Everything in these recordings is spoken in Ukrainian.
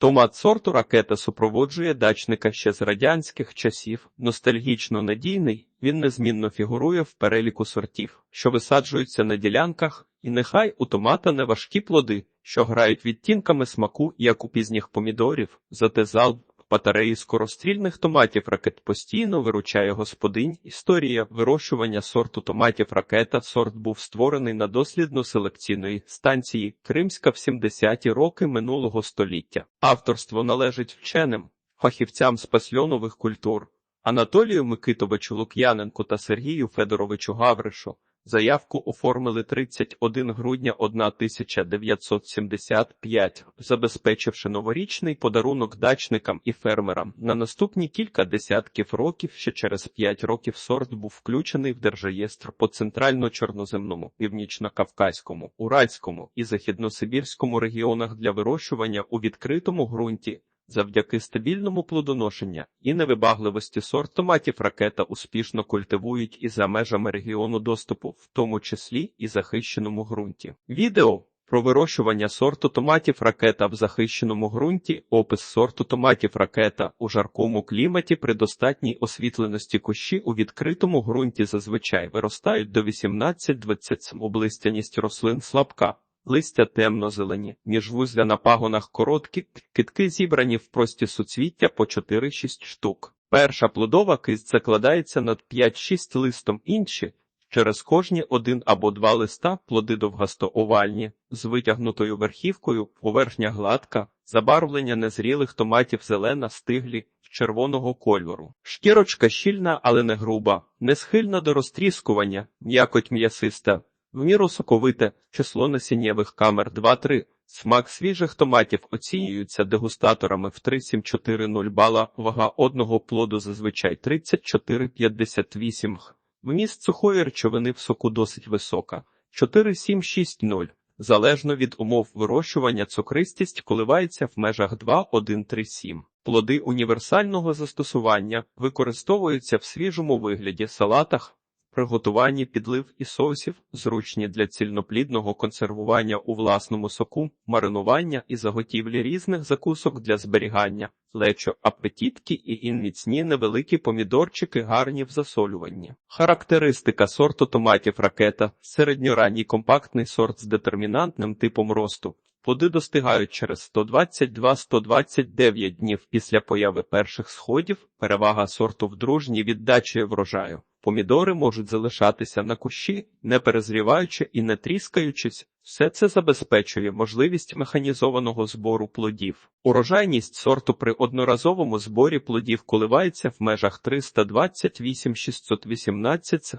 Томат сорту ракета супроводжує дачника ще з радянських часів. Ностальгічно надійний, він незмінно фігурує в переліку сортів, що висаджуються на ділянках, і нехай у томата не важкі плоди, що грають відтінками смаку, як у пізніх помідорів, зате залп батареї скорострільних томатів ракет постійно виручає господинь. Історія вирощування сорту томатів ракета. Сорт був створений на дослідно-селекційної станції Кримська в 70-ті роки минулого століття. Авторство належить вченим, фахівцям з пасльонових культур Анатолію Микитовичу Лук'яненку та Сергію Федоровичу Гавришу. Заявку оформили 31 грудня 1975, забезпечивши новорічний подарунок дачникам і фермерам. На наступні кілька десятків років, ще через 5 років сорт був включений в держреєстр по центрально-чорноземному, північно-кавказькому, уральському і західносибірському регіонах для вирощування у відкритому ґрунті. Завдяки стабільному плодоношення і невибагливості сорт томатів ракета успішно культивують і за межами регіону доступу, в тому числі і захищеному ґрунті. Відео про вирощування сорту томатів ракета в захищеному ґрунті, опис сорту томатів ракета у жаркому кліматі при достатній освітленості кущі у відкритому ґрунті зазвичай виростають до 18-20 облистяність рослин слабка. Листя темно-зелені, міжвузля на пагонах короткі, китки зібрані в прості суцвіття по 4-6 штук. Перша плодова кисть закладається над 5-6 листом інші, через кожні один або два листа плоди довгасто-овальні, з витягнутою верхівкою, поверхня гладка, забарвлення незрілих томатів зелена стиглі, червоного кольору. Шкірочка щільна, але не груба, не схильна до розтріскування, м'якоть м'ясиста. В міру соковите, число насіннєвих камер 2-3. Смак свіжих томатів оцінюється дегустаторами в 3,740 бала, вага одного плоду зазвичай 34,58 г. Вміст сухої речовини в соку досить висока 4,760. Залежно від умов вирощування цукристість коливається в межах 2,137. Плоди універсального застосування використовуються в свіжому вигляді салатах, приготуванні підлив і соусів, зручні для цільноплідного консервування у власному соку, маринування і заготівлі різних закусок для зберігання, лечо, апетітки і інміцні невеликі помідорчики гарні в засолюванні. Характеристика сорту томатів ракета середньоранній компактний сорт з детермінантним типом росту. Плоди достигають через 122-129 днів після появи перших сходів, перевага сорту в дружній віддачі врожаю. Помідори можуть залишатися на кущі, не перезріваючи і не тріскаючись. Все це забезпечує можливість механізованого збору плодів. Урожайність сорту при одноразовому зборі плодів коливається в межах 328-618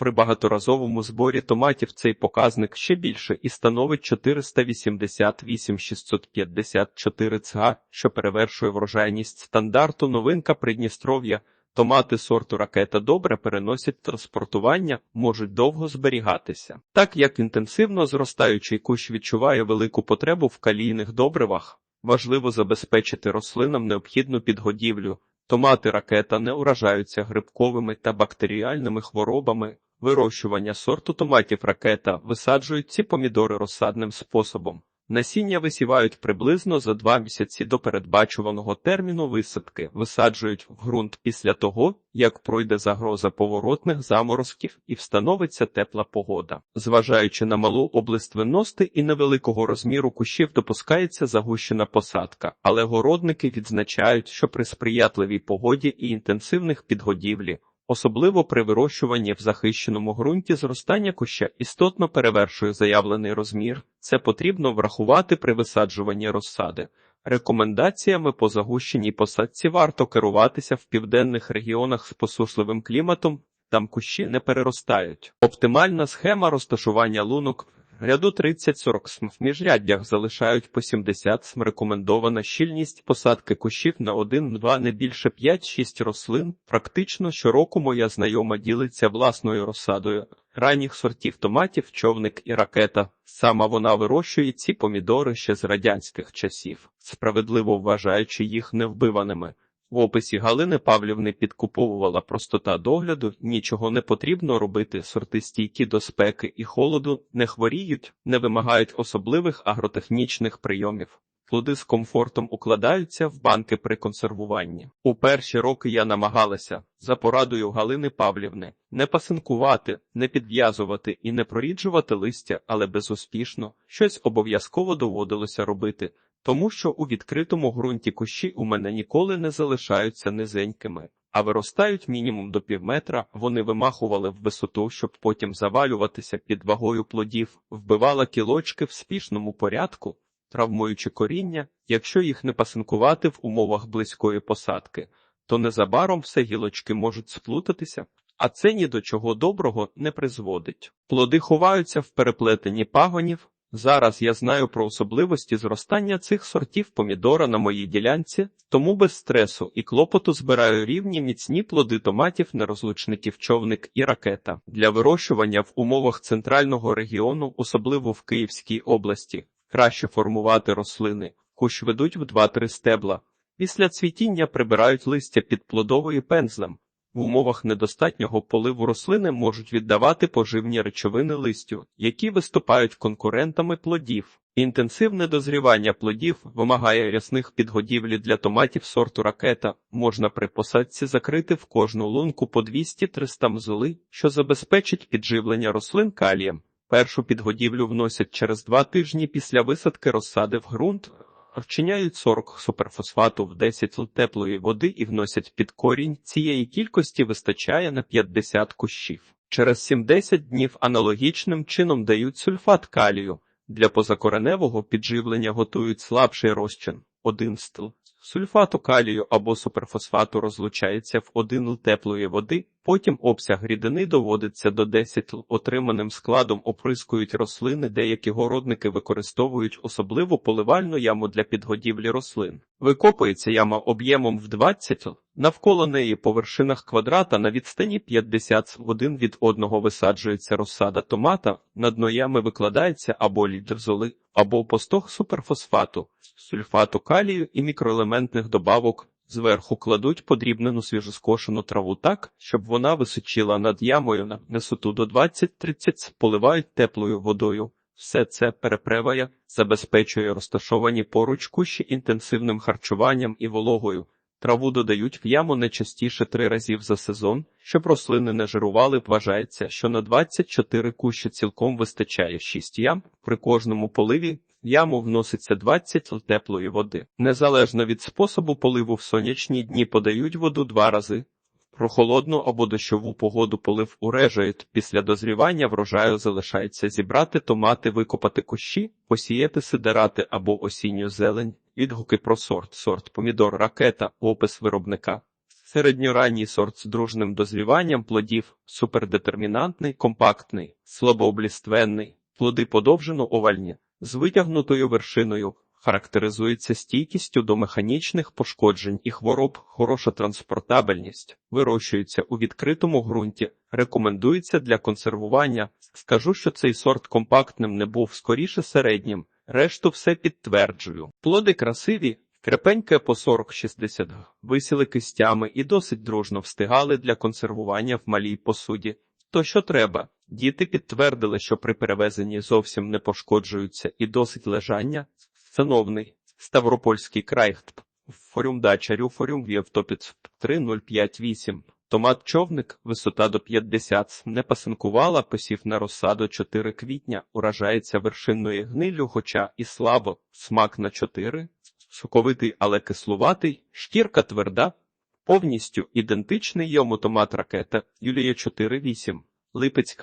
при багаторазовому зборі томатів цей показник ще більше і становить 488 654 цга, що перевершує врожайність стандарту новинка Придністров'я. Томати сорту ракета добре переносять транспортування, можуть довго зберігатися. Так як інтенсивно зростаючий кущ відчуває велику потребу в калійних добривах, важливо забезпечити рослинам необхідну підгодівлю. Томати ракета не уражаються грибковими та бактеріальними хворобами. Вирощування сорту томатів ракета висаджують ці помідори розсадним способом. Насіння висівають приблизно за два місяці до передбачуваного терміну висадки, висаджують в ґрунт після того, як пройде загроза поворотних заморозків і встановиться тепла погода. Зважаючи на малу облиственності і невеликого розміру кущів, допускається загущена посадка, але городники відзначають, що при сприятливій погоді і інтенсивних підгодівлі Особливо при вирощуванні в захищеному ґрунті зростання куща істотно перевершує заявлений розмір. Це потрібно врахувати при висаджуванні розсади. Рекомендаціями по загущеній посадці варто керуватися в південних регіонах з посушливим кліматом, там кущі не переростають. Оптимальна схема розташування лунок Ряду 30-40 см міжряддях залишають по 70 см. Рекомендована щільність посадки кущів на 1-2 не більше 5-6 рослин. Практично щороку моя знайома ділиться власною розсадою ранніх сортів томатів, човник і ракета. Сама вона вирощує ці помідори ще з радянських часів, справедливо вважаючи їх невбиваними. В описі Галини Павлівни підкуповувала простота догляду, нічого не потрібно робити, сорти стійкі до спеки і холоду, не хворіють, не вимагають особливих агротехнічних прийомів. Плоди з комфортом укладаються в банки при консервуванні. У перші роки я намагалася, за порадою Галини Павлівни, не пасинкувати, не підв'язувати і не проріджувати листя, але безуспішно щось обов'язково доводилося робити, тому що у відкритому ґрунті кущі у мене ніколи не залишаються низенькими. А виростають мінімум до півметра, вони вимахували в висоту, щоб потім завалюватися під вагою плодів, вбивала кілочки в спішному порядку, травмуючи коріння, якщо їх не пасинкувати в умовах близької посадки, то незабаром все гілочки можуть сплутатися, а це ні до чого доброго не призводить. Плоди ховаються в переплетенні пагонів. Зараз я знаю про особливості зростання цих сортів помідора на моїй ділянці, тому без стресу і клопоту збираю рівні міцні плоди томатів нерозлучників човник і ракета для вирощування в умовах центрального регіону, особливо в Київській області. Краще формувати рослини, кущ ведуть в 2-3 стебла. Після цвітіння прибирають листя під плодовою пензлем. В умовах недостатнього поливу рослини можуть віддавати поживні речовини листю, які виступають конкурентами плодів. Інтенсивне дозрівання плодів вимагає рясних підгодівлі для томатів сорту ракета. Можна при посадці закрити в кожну лунку по 200-300 мзоли, що забезпечить підживлення рослин калієм. Першу підгодівлю вносять через два тижні після висадки розсади в ґрунт, вчиняють 40 суперфосфату в 10 л теплої води і вносять під корінь. Цієї кількості вистачає на 50 кущів. Через 70 днів аналогічним чином дають сульфат калію. Для позакореневого підживлення готують слабший розчин 1 стл. Сульфату калію або суперфосфату розлучається в 1 л теплої води, потім обсяг рідини доводиться до 10 л. Отриманим складом оприскують рослини, деякі городники використовують особливу поливальну яму для підгодівлі рослин. Викопується яма об'ємом в 20 л. Навколо неї по вершинах квадрата на відстані 50 см один від одного висаджується розсада томата, на дно ями викладається або літр золи, або постог суперфосфату, сульфату калію і мікроелементних добавок. Зверху кладуть подрібнену свіжоскошену траву так, щоб вона височила над ямою на висоту до 20-30 поливають теплою водою. Все це перепреває, забезпечує розташовані поруч кущі інтенсивним харчуванням і вологою. Траву додають в яму не частіше три разів за сезон, щоб рослини не жирували. Вважається, що на 24 кущі цілком вистачає 6 ям. При кожному поливі яму вноситься 20 л теплої води. Незалежно від способу поливу в сонячні дні подають воду два рази. Про холодну або дощову погоду полив урежають. Після дозрівання врожаю залишається зібрати томати, викопати кущі, посіяти сидерати або осінню зелень. Відгуки про сорт, сорт помідор, ракета, опис виробника. Середньоранній сорт з дружним дозріванням плодів, супердетермінантний, компактний, слабообліственний, плоди подовжено овальні, з витягнутою вершиною, характеризується стійкістю до механічних пошкоджень і хвороб, хороша транспортабельність, вирощується у відкритому ґрунті, рекомендується для консервування. Скажу, що цей сорт компактним не був скоріше середнім. Решту все підтверджую. Плоди красиві, крепеньке по 40-60 г, висіли кистями і досить дружно встигали для консервування в малій посуді. То що треба? Діти підтвердили, що при перевезенні зовсім не пошкоджуються і досить лежання. Сановний Ставропольський край. Форюмдачарю форюм в'євтопіц 3058. Томат човник, висота до 50 не пасинкувала, посів на розсаду 4 квітня, уражається вершинною гнилю, хоча і слабо, смак на 4, соковитий, але кислуватий, шкірка тверда, повністю ідентичний йому томат ракета. Юлія 4.8, Липець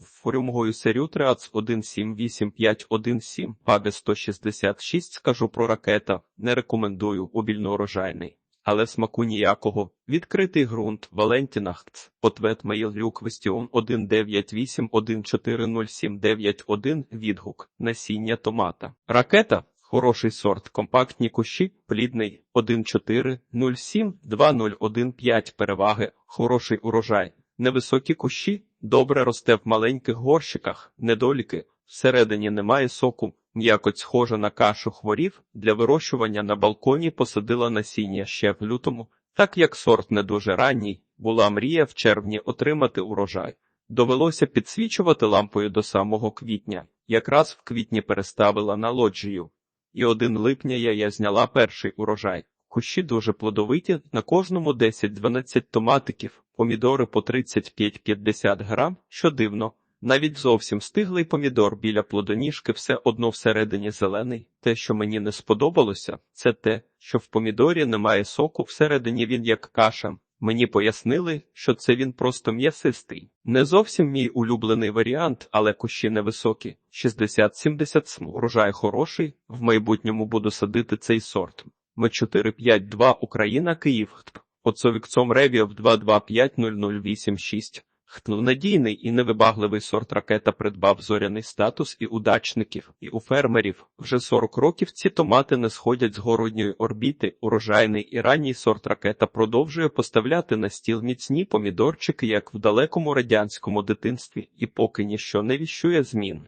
Форюмгою серю Триац 178517, Пабе 166, скажу про ракета, не рекомендую, обільно урожайний але смаку ніякого. Відкритий ґрунт, Валентінахц, ответ Мейл Люк Вестіон 198140791, відгук, насіння томата. Ракета, хороший сорт, компактні кущі, плідний. 140720115 переваги, хороший урожай, невисокі кущі, добре росте в маленьких горщиках, недоліки, всередині немає соку. М'якоть схожа на кашу хворів, для вирощування на балконі посадила насіння ще в лютому, так як сорт не дуже ранній, була мрія в червні отримати урожай. Довелося підсвічувати лампою до самого квітня, якраз в квітні переставила на лоджію. і 1 липня я, я зняла перший урожай. Кущі дуже плодовиті, на кожному 10-12 томатиків, помідори по 35-50 грам, що дивно. Навіть зовсім стиглий помідор біля плодоніжки все одно всередині зелений. Те, що мені не сподобалося, це те, що в помідорі немає соку, всередині він як каша. Мені пояснили, що це він просто м'ясистий. Не зовсім мій улюблений варіант, але кущі невисокі. 60-70 см. Урожай хороший, в майбутньому буду садити цей сорт. Ми 452 Україна, Київ. Оцовікцом Ревіов 2250086. Хтну надійний і невибагливий сорт ракета придбав зоряний статус і удачників, і у фермерів. Вже 40 років ці томати не сходять з городньої орбіти. Урожайний і ранній сорт ракета продовжує поставляти на стіл міцні помідорчики, як в далекому радянському дитинстві, і поки ніщо не віщує змін.